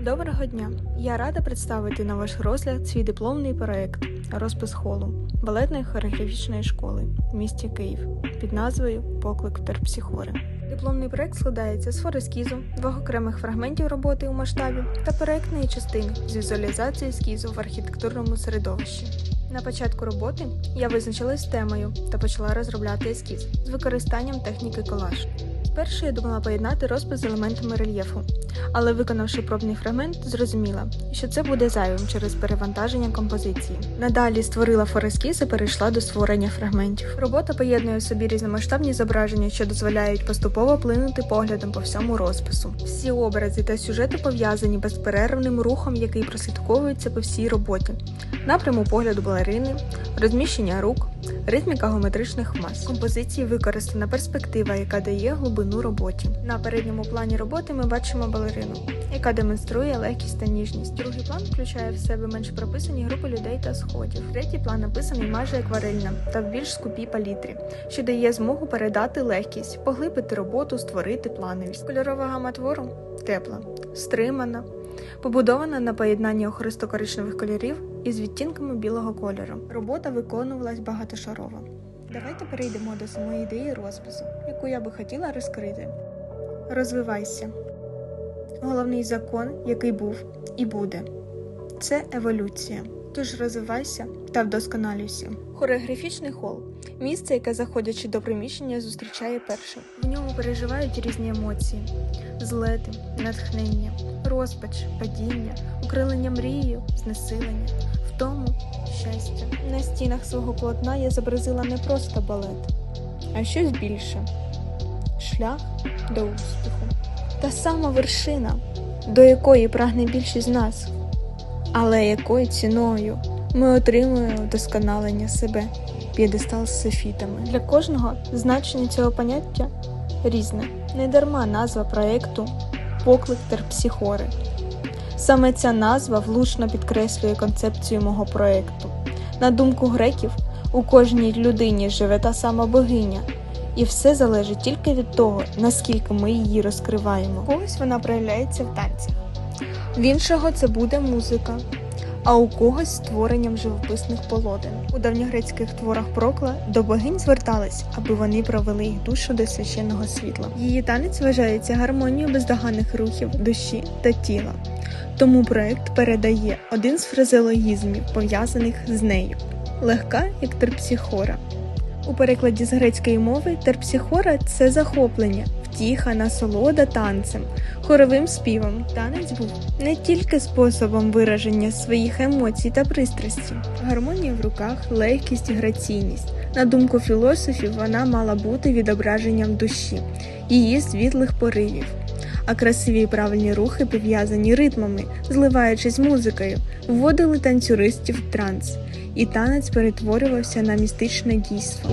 Доброго дня! Я рада представити на ваш розгляд свій дипломний проект Розпис холу балетної хореографічної школи в місті Київ під назвою Поклик в терпсихори. Дипломний проект складається з форескізу, двох окремих фрагментів роботи у масштабі та проектної частини з візуалізацією ескізу в архітектурному середовищі. На початку роботи я визначилась з темою та почала розробляти ескіз з використанням техніки колаж. Спершу я думала поєднати розпис з елементами рельєфу, але виконавши пробний фрагмент, зрозуміла, що це буде зайвим через перевантаження композиції. Надалі створила форескіз і перейшла до створення фрагментів. Робота поєднує в собі різномасштабні зображення, що дозволяють поступово плинути поглядом по всьому розпису. Всі образи та сюжети пов'язані безперервним рухом, який прослідковується по всій роботі. Напряму погляду балерини, розміщення рук, ритміка геометричних мас. Композиції використана перспектива, яка дає глибину роботі. На передньому плані роботи ми бачимо балерину, яка демонструє легкість та ніжність. Другий план включає в себе менш прописані групи людей та сходів. Третій план написаний майже акварельно та в більш скупій палітрі, що дає змогу передати легкість, поглибити роботу, створити плановість. Кольорова гама твору тепла, стримана. Побудована на поєднанні охристо-коричневих кольорів із відтінками білого кольору. Робота виконувалась багатошарово. Давайте перейдемо до самої ідеї розпису, яку я би хотіла розкрити. Розвивайся. Головний закон, який був і буде, це еволюція. Тож розвивайся та вдосконалюйся. Хореографічний хол місце, яке, заходячи до приміщення, зустрічає першим. В ньому переживають різні емоції: злети, натхнення, розпач, падіння, укрилення мрією, знесилення, втому, щастя. На стінах свого полотна я зобразила не просто балет, а щось більше шлях до успіху. Та сама вершина, до якої прагне більшість з нас, але якою ціною ми отримуємо вдосконалення себе, п'єдестал з софітами. Для кожного значення цього поняття різне. Не дарма назва проєкту Поклик терпсихори. Саме ця назва влучно підкреслює концепцію мого проєкту. На думку греків, у кожній людині живе та сама богиня, і все залежить тільки від того, наскільки ми її розкриваємо. У когось вона проявляється в танцях, в іншого це буде музика, а у когось створенням живописних полотен. У давньогрецьких творах Прокла до богинь звертались, аби вони провели їх душу до священного світла. Її танець вважається гармонією бездоганних рухів душі та тіла. Тому проект передає один з фразеологізмів, пов'язаних з нею легка, як терпсіхора. У перекладі з грецької мови терпсіхора це захоплення, втіха, насолода танцем, хоровим співом. Танець був не тільки способом вираження своїх емоцій та пристрасті. Гармонія в руках, легкість і граційність. На думку філософів, вона мала бути відображенням душі, її світлих поривів. А красиві і правильні рухи, пов'язані ритмами, зливаючись музикою, вводили танцюристів в транс, і танець перетворювався на містичне дійство.